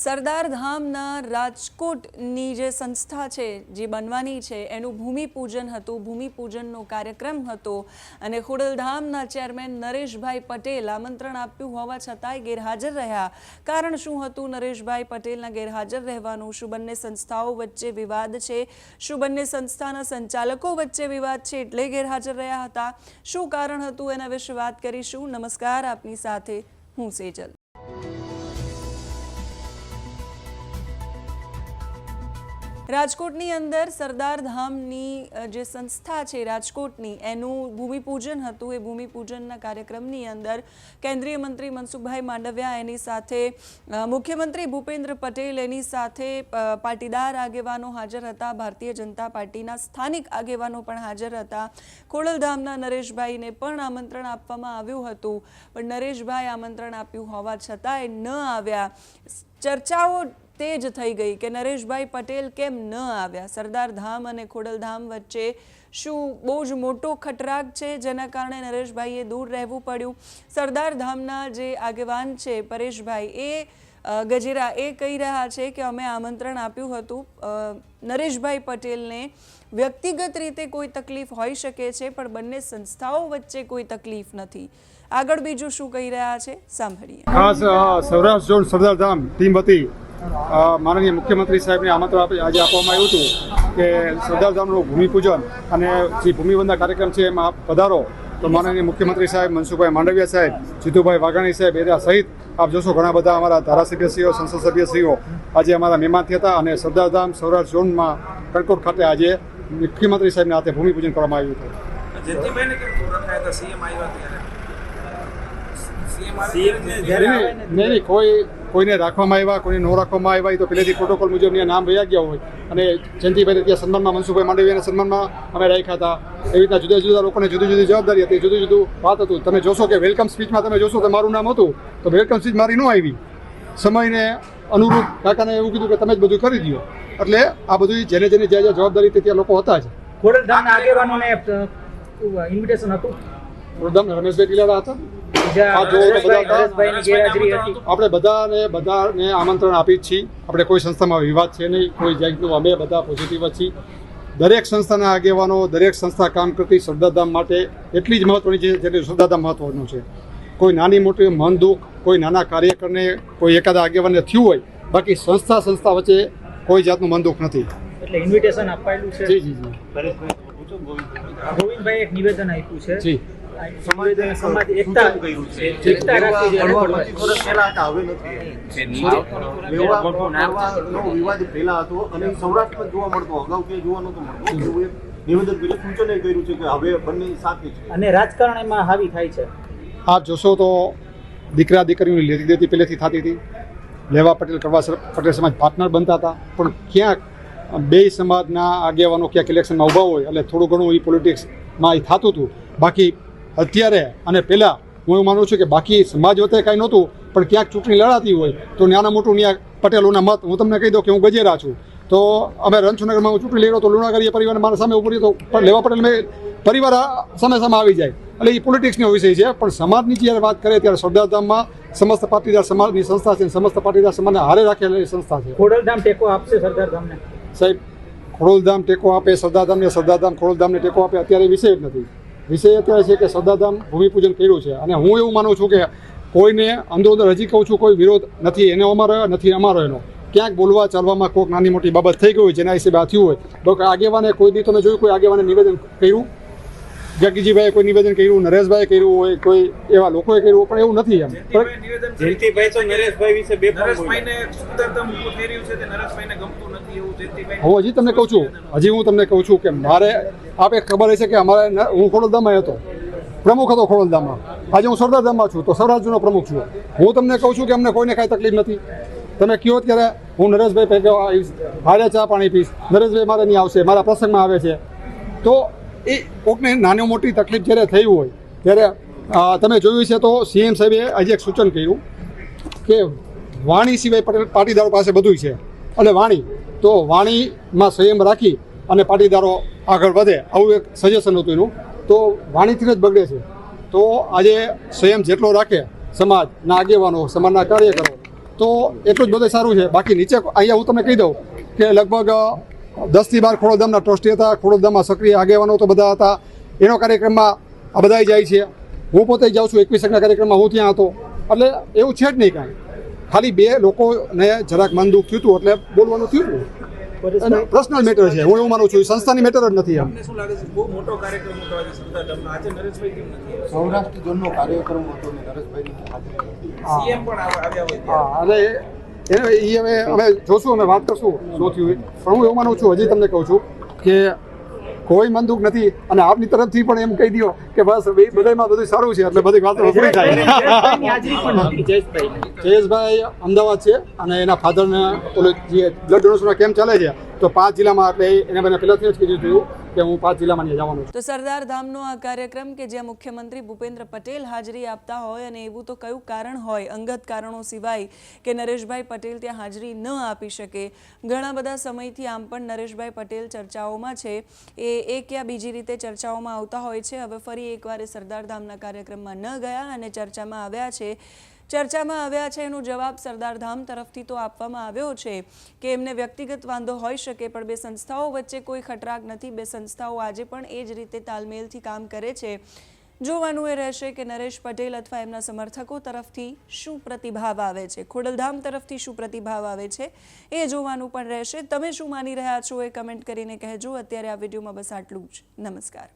સરદાર ધામના રાજકોટની જે સંસ્થા છે, જે બનવાની છે, એનું ભૂમિપૂજન હતું, ભૂમિપૂજનનો કાર્યક્રમ હતો અને ખોડલધામના ચેરમેન નરેશભાઈ પટેલ આમંત્રણ આપ્યું હોવા છતાંય ગેરહાજર રહ્યા. કારણ શું હતું? નરેશભાઈ પટેલના ગેરહાજર રહેવાનું શું બંને સંસ્થાઓ વચ્ચે વિવાદ છે? શું બંને સંસ્થાના સંચાલકો વચ્ચે વિવાદ છે એટલે ગેરહાજર રહ્યા હતા? શું કારણ હતું? એના વિશે વાત કરીશું. નમસ્કાર, આપની સાથે હું સેજલ. રાજકોટની અંદર સરદાર ધામની જે સંસ્થા છે રાજકોટની, એનું ભૂમિપૂજન હતું. એ ભૂમિપૂજનના કાર્યક્રમની અંદર કેન્દ્રીય મંત્રી મનસુખભાઈ માંડવિયા એની સાથે મુખ્યમંત્રી ભૂપેન્દ્ર પટેલ એની સાથે પાટીદાર આગેવાનો હાજર હતા. ભારતીય જનતા પાર્ટીના સ્થાનિક આગેવાનો પણ હાજર હતા. ખોડલધામના નરેશભાઈને પણ આમંત્રણ આપવામાં આવ્યું હતું. પણ નરેશભાઈ આમંત્રણ આપ્યું હોવા છતાંય ન આવ્યા. ચર્ચાઓ તે જ થઈ ગઈ કે નરેશભાઈ પટેલ કેમ ન આવ્યા? સરદાર ધામ અને ખોડલધામ વચ્ચે શું બહુ જ મોટો ખટરાગ છે? જેના કારણે નરેશભાઈએ દૂર રહેવું પડ્યું. સરદાર ધામના જે આગેવાન છે પરેશભાઈ એ ગજેરા એ કહી રહ્યા છે કે અમે આમંત્રણ આપ્યું હતું. નરેશભાઈ પટેલને વ્યક્તિગત રીતે કોઈ તકલીફ હોઈ શકે છે પણ બંને સંસ્થાઓ વચ્ચે કોઈ તકલીફ નથી. આગળ બીજું શું કહી રહ્યા છે? સાંભળીએ. ખાસ સૌરાષ્ટ્ર ઝોન સરદાર ધામ ટીમ અ, માનનીય મુખ્યમંત્રી સાહેબને આમંત્રણ આપી આજે આપવામાં આવ્યું હતું કે સરદાર ધામનું ભૂમિપૂજન અને જે ભૂમિવંદના કાર્યક્રમ છે એમાં આપ પધારો. તો માનનીય મુખ્યમંત્રી સાહેબ મનસુખભાઈ માંડવિયા સાહેબ જીતુભાઈ વાઘાણી સાહેબ એરા સહિત આપ જોશો ઘણા બધા અમારા ધારાસભ્યશ્રીઓ સંસદ સભ્યશ્રીઓ આજે અમારા મહેમાન હતા અને સરદાર ધામ સૌરાષ્ટ્ર ઝોનમાં કણકોટ ખાતે આજે મુખ્યમંત્રી સાહેબના હાથે ભૂમિપૂજન કરવામાં આવ્યું હતું. નહીં, કોઈ કોઈને રાખવામાં આવ્યા કોઈને ન રાખવામાં આવ્યા તો પહેલેથી પ્રોટોકોલ મુજબ ત્યાં નામ રહ્યા ગયા હોય. અને જયંતિભાઈ ત્યાં સન્માનમાં મનસુખભાઈ માંડવીયાના સન્માનમાં અમે રાખ્યા હતા. એવી રીતના જુદા જુદા લોકોને જુદી જુદી જવાબદારી હતી જુદું જુદું વાત હતું. તમે જોશો કે વેલકમ સ્પીચમાં તમે જોશો કે મારું નામ હતું તો વેલકમ સ્પીચ મારી ન આવી. સમયને અનુરૂપ કાકાને એવું કીધું કે તમે જ બધું કરી દો એટલે આ બધું જેને જેને જ્યાં જ્યાં જવાબદારી હતી ત્યાં લોકો હતા જ. ખોડલધામના આગેવાનોને ઇન્વિટેશન હતું? વડોદરામ રમેશભાઈ કિલાડા હતા આપણે બધાને બધાને આમંત્રણ આપી જ છીએ. આપણે કોઈ સંસ્થામાં વિવાદ છે નહીં કોઈ જાતનું. અમે બધા પોઝિટિવ જ છીએ. દરેક સંસ્થાના આગેવાનો દરેક સંસ્થા કામ કરતી શ્રદ્ધાધામ માટે એટલી જ મહત્વની છે જેટલી શ્રદ્ધાધામ મહત્વનું છે. કોઈ નાની મોટી મન દુઃખ કોઈ નાના કાર્યકરને કોઈ એકાદા આગેવાનને થયું હોય બાકી સંસ્થા સંસ્થા વચ્ચે કોઈ જાતનું મન દુઃખ નથી. એટલે ઇન્વિટેશન અપાયેલું છે. જી જી જી. ગોવિંદભાઈ એક નિવેદન આપ્યું છે. જી. સમાજ એકતા એકતા રાખવી જોઈએ વ્યવહારનો વિવાદ પહેલા હતો અને સૌરાષ્ટ્રમાં જોવા મળતો અગાઉ ક્યાંય જોવા નતો મળતો. નિવેદન કર્યું સૂચન કર્યું છે કે હવે બંને સાથે છે. અને રાજકારણ એમાં હાવી થાય છે. આ જોશો તો દીકરા દીકરીઓની લેતી દેતી પહેલેથી થતી હતી. લેવા પટેલ કરવા પટેલ સમાજ પાર્ટનર બનતા હતા. પણ ક્યાંક બે સમાજના આગેવાનો ક્યાંક ઇલેક્શનમાં ઊભા હોય એટલે થોડું ઘણું એ પોલિટિક્સમાં એ થતું હતું. બાકી અત્યારે અને પહેલાં હું એવું માનું છું કે બાકી સમાજ વચ્ચે કાંઈ નહોતું પણ ક્યાંક ચૂંટણી લડાતી હોય તો નાના મોટું ત્યાં પટેલોના મત હું તમને કહી દઉં કે હું ગજેરા છું. તો અમે રણછોડનગરમાં હું ચૂંટણી લડ્યો તો લુણાગરીય પરિવાર મારા સામે ઉભું રહ્યું તો લેવા પટેલ મેં પરિવાર સામે સામે આવી જાય. એટલે એ પોલિટિક્સનો વિષય છે પણ સમાજની જ્યારે વાત કરીએ ત્યારે સરદારધામમાં સમસ્ત પાટીદાર સમાજની સંસ્થા છે સમસ્ત પાટીદાર સમાજને હારે રાખેલી સંસ્થા છે. ખોડલધામ ટેકો આપશે સરદારધામને? સાહેબ ખોડલધામ ટેકો આપે સરદારધામને સરદારધામ ખોડલધામને ટેકો આપે અત્યારે વિષય જ નથી. વિષય અત્યારે છે કે સદાધામ ભૂમિપૂજન કર્યું છે. અને હું એવું માનું છું કે કોઈને અંદરો હજી કહું છું કોઈ વિરોધ નથી, એનો અમારો નથી, અમારો એનો. ક્યાંક બોલવા ચાલવામાં કોઈક નાની મોટી બાબત થઈ ગઈ હોય, જેના હિસાબે આ હોય. તો આગેવાને કોઈ દી તમે જોયું, કોઈ આગેવાને નિવેદન કર્યું? જગજીભાઈએ કોઈ નિવેદન કર્યું નરેશભાઈ કર્યું હોય કોઈ એવા લોકોએ કર્યું પણ એવું નથી એમ. જયંતિભાઈ તો નરેશભાઈ વિશે બે નરેશભાઈને સુંદરતમ ઊભું થઈ રહ્યું છે તે નરેશભાઈને ગમતું નથી એવું જયંતિભાઈ હું હજી તમને કહું છું હજી હું તમને કહું છું કે મારે આપે ખબર હશે કે અમારે હું ખોડલધામમાં હતો. પ્રમુખ હતો ખોડલધામમાં. આજે હું સરદારધામમાં છું તો સૌરાષ્ટ્રનો પ્રમુખ છું. હું તમને કહું છું કે અમને કોઈને કાંઈ તકલીફ નથી. તમે કહો ત્યારે હું નરેશભાઈ પૈકી આવીશ હારે ચા પાણી પીશ નરેશભાઈ મારે નહીં આવશે મારા પ્રસંગમાં આવે છે. તો એ કોકને નાની મોટી તકલીફ જ્યારે થઈ હોય, ત્યારે તમે જોયું છે તો સીએમ સાહેબે આજે એક સૂચન કર્યું કે વાણી સિવાય પટેલ પાટીદારો પાસે બધું છે. અને વાણી, તો વાણીમાં સંયમ રાખી અને પાટીદારો આગળ વધે, આવું એક સજેશન હતું એનું. તો વાણીથી જ બગડે છે. તો આજે સંયમ જેટલો રાખે સમાજના આગેવાનો, સમાજના કાર્યકરો, તો એટલું જ બધું સારું છે. બાકી નીચે અહીંયા હું તમને કહી દઉં કે લગભગ દસથી બાર ખોડલધામના ટ્રસ્ટી હતા. ખોડલધામમાં સક્રિય આગેવાનો તો બધા હતા. એનો કાર્યક્રમમાં આ બધાય જાય છે. હું પોતે જાઉં છું એકવીસ કાર્યક્રમમાં હું ત્યાં હતો. એટલે એવું છે જ નહીં કાંઈ. ખાલી બે લોકોને જરાક મન દુઃખ થયું હતું એટલે બોલવાનું થયું હતું. અને પર્સનલ મેટર છે હું એવું માનું છું. સંસ્થાની મેટર જ નથી એમ. તમને શું લાગે છે બહુ મોટો કાર્યક્રમ હતો આજે સરદાર ધામનો આજે નરેશભાઈ કેમ નથી સૌરાષ્ટ્ર ઝોનનો કાર્યક્રમ હતો ને નરેશભાઈની હાજરી એને એ હવે અમે જોશું અમે વાત કરશું શું થયું પણ હું એવું માનું છું હજી તમને કહું છું કે કોઈ મંદુક નથી અને આપની તરફથી પણ એમ કહી દો કે બસ બધામાં બધું સારું છે એટલે બધી વાતો પૂરી થાય. જયેશભાઈ અમદાવાદ છે અને એના ફાધરને ઓલું જે બ્લડ ડોનેશનનો કેમ્પ ચાલે છે તો પાંચ જિલ્લામાં એટલે એને મને પહેલાંથી જ કીધું હતું કે હું પાંચ જિલ્લામાં જવાનું તો સરદાર ધામનો આ કાર્યક્રમ કે જ્યાં મુખ્યમંત્રી ભૂપેન્દ્ર પટેલ હાજરી આપતા હોય અને એવું તો કયું કારણ હોય, અંગત કારણો સિવાય કે નરેશભાઈ પટેલ ત્યાં હાજરી ન આપી શકે. ઘણા બધા સમયથી આમ પણ નરેશભાઈ પટેલ ચર્ચાઓમાં છે. એ એક યા બીજી રીતે ચર્ચાઓમાં આવતા હોય છે. હવે ફરી એકવાર સરદાર ધામના કાર્યક્રમમાં ન ગયા અને ચર્ચામાં આવ્યા છે. ચર્ચામાં આવ્યા છે. એનો જવાબ સરદાર ધામ તરફથી તો આપવામાં આવ્યો છે કે એમને વ્યક્તિગત વાંધો હોઈ શકે, પણ બે સંસ્થાઓ વચ્ચે કોઈ ખટરાગ નથી. બે સંસ્થાઓ આજે પણ એ જ રીતે તાલમેલથી કામ કરે છે. જોવાનું એ રહેશે કે નરેશ પટેલ અથવા એમના સમર્થકો તરફથી શું પ્રતિભાવ આવે છે? ખોડલધામ તરફથી શું પ્રતિભાવ આવે છે? એ જોવાનું પણ રહેશે. તમે શું માની રહ્યા છો એ કમેન્ટ કરીને કહેજો. અત્યારે આ વિડીયોમાં બસ આટલું જ. નમસ્કાર.